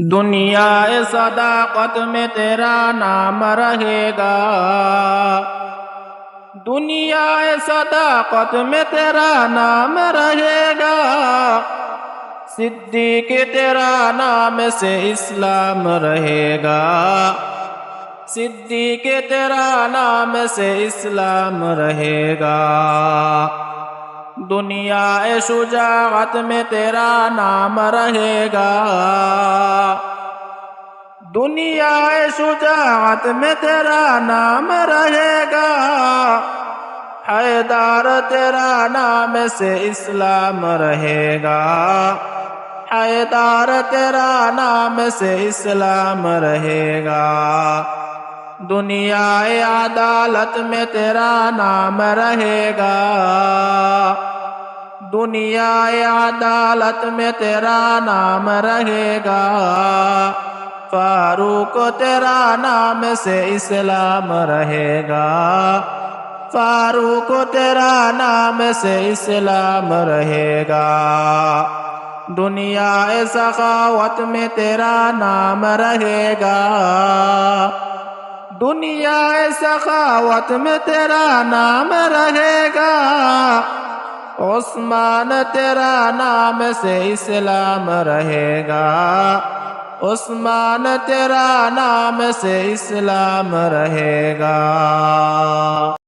دنیا صداقت میں تیرا نام رہے گا۔ دنیا صداقت میں تیرا نام رہے گا۔ صدیق تیرا نام سے اسلام رہے گا۔ صدیق تیرا نام سے اسلام رہے گا۔ دنیا شجاعت میں تیرا نام رہے گا دنیا شجاعت میں تیرا نام رہے گا حیدار تیرا نام سے اسلام رہے گا حیدار تیرا نام سے اسلام رہے گا دنیا عدالت میں تیرا نام رہے گا۔ دنیا عدالت میں تیرا نام رہے گا۔ فاروق تیرا نام سے اسلام رہے گا۔ فاروق تیرا نام سے اسلام رہے گا۔ دنیا سخاوت میں تیرا نام رہے گا۔ دنیا سخاوت میں تیرا نام رہے گا۔ عثمان تیرا نام سے اسلام رہے گا۔ عثمان تیرا نام سے اسلام رہے گا۔